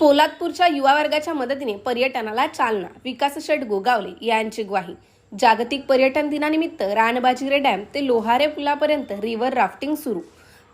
पोलादपूरच्या युवा वर्गाच्या मदतीने पर्यटनाला चालना विकास शेठ गोगावले यांची ग्वाही. जागतिक पर्यटन दिनानिमित्त रानबाजीरे डॅम ते लोहारे पुलापर्यंत रिव्हर राफ्टिंग सुरू.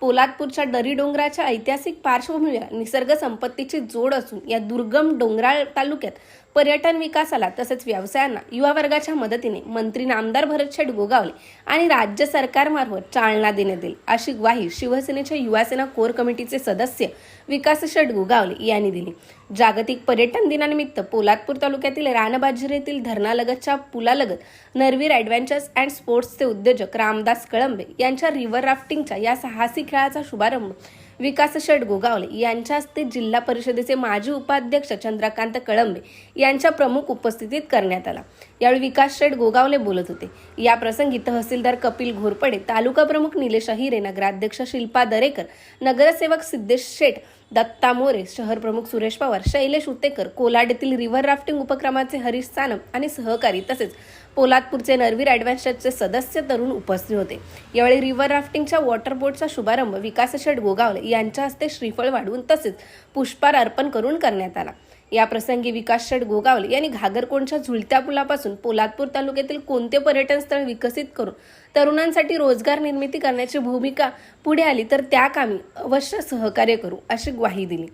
पोलादपूरच्या दरी डोंगराच्या ऐतिहासिक पार्श्वभूमीला निसर्ग संपत्तीची जोड असून या दुर्गम डोंगराळ तालुक्यात पर्यटन विकासाला तसेच व्यवसायांना युवा वर्गाच्या मदतीने मंत्री नामदार भरतशेठ गोगावले आणि राज्य सरकारमार्फत चालना देण्यात येईल अशी ग्वाही शिवसेनेच्या युवासेना कोर कमिटीचे सदस्य विकास षडगू गावले यांनी दिली. जागतिक पर्यटन दिनानिमित्त पोलादपूर तालुक्यातील रानबाजीर येथील धरणालगतच्या पुलालगत नरवीर ॲडव्हेंचर्स अँड स्पोर्ट्सचे उद्योजक रामदास कळंबे यांच्या रिव्हर राफ्टिंगच्या या साहसी खेळाचा शुभारंभ विकास शेठ गोगावले यांच्या हस्ते जिल्हा परिषदेचे माजी उपाध्यक्ष चंद्रकांत कळंबे यांच्या प्रमुख उपस्थितीत करण्यात आला. यावेळी विकास शेठ गोगावले बोलत होते. या प्रसंगी तहसीलदार कपिल घोरपडे तालुका प्रमुख निलेश अहिरे नगराध्यक्ष शिल्पा दरेकर नगरसेवक सिद्धेश शेठ दत्ता मोरे शहर प्रमुख सुरेश पवार शैलेश उतेकर कोलाड येथील रिव्हर राफ्टिंग उपक्रमाचे हरीश सानम आणि सहकारी तसेच पोलादपूरचे नरवीर ॲडव्हेंचरचे सदस्य तरुण उपस्थित होते. यावेळी रिव्हर राफ्टिंगच्या वॉटर बोटचा शुभारंभ विकासशेठ गोगावले यांच्या हस्ते श्रीफळ वाढवून तसेच पुष्पार अर्पण करून करण्यात आला. या प्रसंगी विकास शेठ गोगावले यांनी घागरकोंडच्या झुलत्या पुलापासून पोलादपूर तालुक्यातील कोणते पर्यटन स्थळ विकसित करून तरुणांसाठी रोजगार निर्मिती करण्याची भूमिका पुढे आली तर त्या कामी अवश्य सहकार्य करू अशी ग्वाही दिली.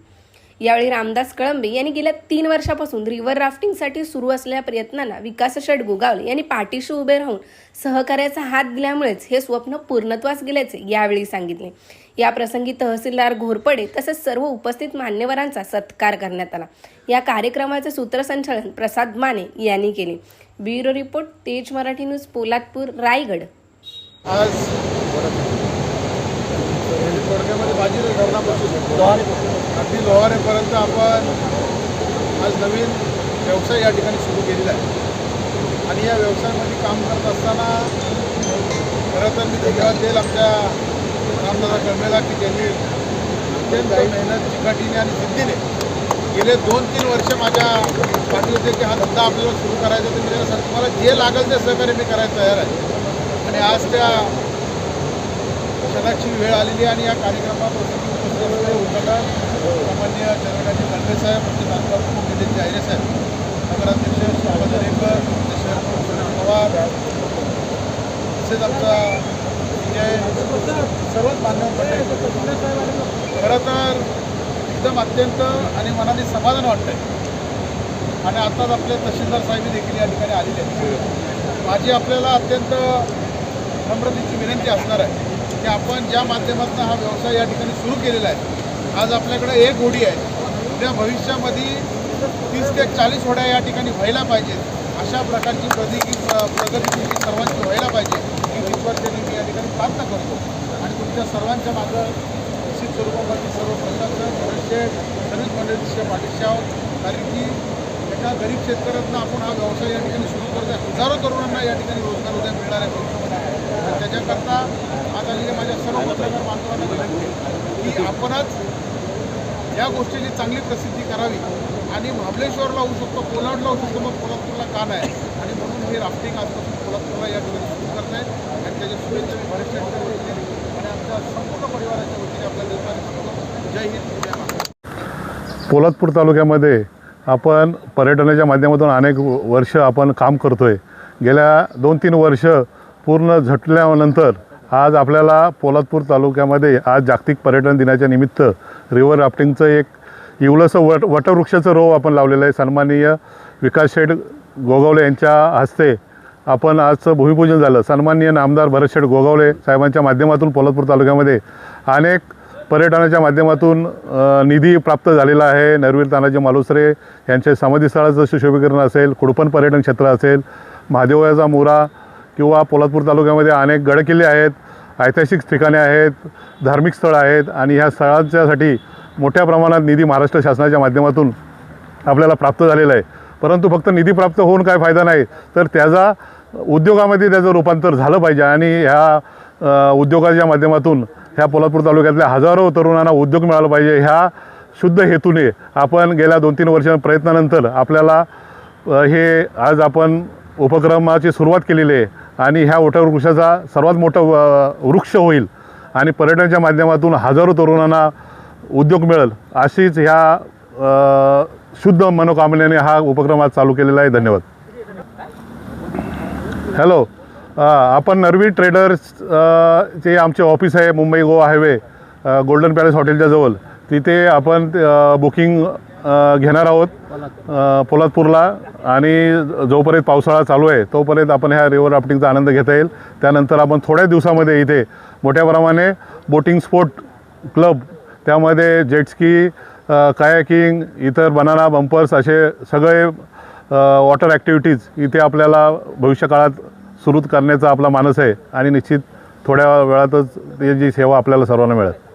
यावेळी रामदास कळंबे यांनी गेल्या तीन वर्षापासून रिव्हर राफ्टिंगसाठी सुरू असलेल्या प्रयत्नांना विकास शेठ गोगावले यांनी पाठीशी उभे राहून सहकार्याचा हात दिल्यामुळेच हे स्वप्न पूर्णत्वास गेल्याचे यावेळी सांगितले. या प्रसंगी तहसीलदार घोरपडे तसेच सर्व उपस्थित मान्यवरांचा सत्कार करण्यात आला. या कार्यक्रमाचे सूत्रसंचालन प्रसाद माने यांनी केले. ब्युरो रिपोर्ट तेज मराठी न्यूज पोलादपूर रायगड. आज अगदी लोहारेपर्यंत आपण आज नवीन व्यवसाय या ठिकाणी सुरू केलेला आहे. आणि या व्यवसायामध्ये काम करत असताना खरं तर मी ते देईल तेल आमच्या रामदादा कर्मेला की त्यांनी अत्यंत मेहनत चिकाटीने आणि सिद्धीने गेले दोन तीन वर्ष माझ्या पाठी होते की हा धंदा आपल्याला सुरू करायचा तर मी त्यांना सांगतो मला जे लागेल ते सहकार्य मी करायला तयार आहे. आणि आज त्या क्षणाची वेळ आलेली आहे आणि या कार्यक्रमाप्रसंगी उपस्थित उद्घाटन सामान्य चंद्रकांत खंडे साहेब आमचे तालुका प्रमुख नितीन जायरे साहेब नगराध्यक्ष शोभा दरेकर आमचे शहर प्रमुख पवार तसेच आमचा विजय सर्वच मान्यवर मंडळी. खरं तर एकदम अत्यंत आणि मनाने समाधान वाटतंय. आणि आताच आपले तहसीलदार साहेब देखील या ठिकाणी आलेले आहेत. माझी आपल्याला अत्यंत नम्रतेची विनंती असणार आहे. की आपण ज्या माध्यमातून हा व्यवसाय या ठिकाणी सुरू केलेला आहे आज आपल्याकडे एक होडी आहे. उद्या भविष्यामध्ये तीस ते चाळीस होड्या या ठिकाणी व्हायला पाहिजेत. अशा प्रकारची प्रगती प्रगती सर्वांची व्हायला पाहिजे. ही विश्वासाने मी या ठिकाणी प्रार्थना करतो. आणि तुमच्या सर्वांच्या मागं निश्चित स्वरूपामध्ये सर्व प्रशासन सदस्य सर्विस मंडळीच्या पाठीशी आहोत. कारण की एका गरीब शेतकऱ्यांना आपण हा व्यवसाय या ठिकाणी सुरू करत आहे हजारो तरुणांना या ठिकाणी रोजगार उद्या मिळणार आहे तर त्याच्याकरता आज आलेले माझ्या सर्व पत्रकार बांधवांना विनंती की आपणच या गोष्टीची चांगली प्रसिद्धी करावी. आणि महाबळेश्वरला होऊ शकतो कोलाडला होऊ शकतो मग कोल्हापूरला का नाही? आणि म्हणून हे राफ्टिंग आजपासून कोल्हापूरला या ठिकाणी सुरू करत आहे. आणि त्याच्या शुभेच्छा मी बरेच वतीने आणि आमच्या संपूर्ण परिवाराच्या वतीने आपल्या देशाने सांगतो जय हिंद जय महाराष्ट्र. पोलादपूर तालुक्यामध्ये आपण पर्यटनाच्या माध्यमातून अनेक वर्ष आपण काम करतो आहे गेल्या दोन तीन वर्ष पूर्ण झटल्यानंतर आज आपल्याला पोलादपूर तालुक्यामध्ये आज जागतिक पर्यटन दिनाच्या निमित्त रिव्हर राफ्टिंगचं एक इवलंसं वट वटवृक्षाचं रोव आपण लावलेलं आहे. सन्माननीय विकास शेठ गोगावले यांच्या हस्ते आपण आजचं भूमिपूजन झालं. सन्माननीय नामदार भरतशेठ गोगावले साहेबांच्या माध्यमातून पोलादपूर तालुक्यामध्ये अनेक पर्यटनाच्या माध्यमातून निधी प्राप्त झालेला आहे. नरवीर तानाजी मालुसरे यांचे समाधीस्थळाचं सुशोभीकरण असेल कुडपण पर्यटन क्षेत्र असेल महादेवाचा मोरा किंवा पोलादपूर तालुक्यामध्ये अनेक गडकिल्ले आहेत ऐतिहासिक ठिकाणे आहेत धार्मिक स्थळं आहेत आणि ह्या स्थळांच्यासाठी मोठ्या प्रमाणात निधी महाराष्ट्र शासनाच्या माध्यमातून आपल्याला प्राप्त झालेला आहे. परंतु फक्त निधी प्राप्त होऊन काय फायदा नाही तर त्याचा उद्योगामध्ये त्याचं रूपांतर झालं पाहिजे आणि ह्या उद्योगाच्या माध्यमातून ह्या पोलादपूर तालुक्यातल्या हजारो तरुणांना उद्योग मिळाला पाहिजे. ह्या शुद्ध हेतूने आपण गेल्या दोन तीन वर्षां प्रयत्नानंतर आपल्याला हे आज आपण उपक्रमाची सुरुवात केलेली आहे आणि ह्या वृक्षाचा सर्वात मोठा वृक्ष होईल आणि पर्यटनाच्या माध्यमातून हजारो तरुणांना उद्योग मिळेल अशीच ह्या शुद्ध मनोकामनेने हा उपक्रम आज चालू केलेला आहे. धन्यवाद. हॅलो. आपण नरवी ट्रेडर्स जे आमचे ऑफिस आहे Mumbai Goa highway golden palace हॉटेलच्या जवळ तिथे आपण बुकिंग घेणार आहोत पोलादपूरला. आणि जोपर्यंत पावसाळा चालू आहे तोपर्यंत आपण ह्या रिव्हर राफ्टिंगचा आनंद घेता येईल. त्यानंतर आपण थोड्या दिवसामध्ये इथे मोठ्या प्रमाणे बोटिंग स्पोर्ट क्लब त्यामध्ये जेटस्की कायाकिंग इतर बनाना बंपर्स असे सगळे वॉटर ॲक्टिव्हिटीज इथे आपल्याला भविष्यकाळात सुरू करण्याचा आपला मानस आहे आणि निश्चित थोड्या वेळातच याची सेवा आपल्याला सर्वांना मिळेल.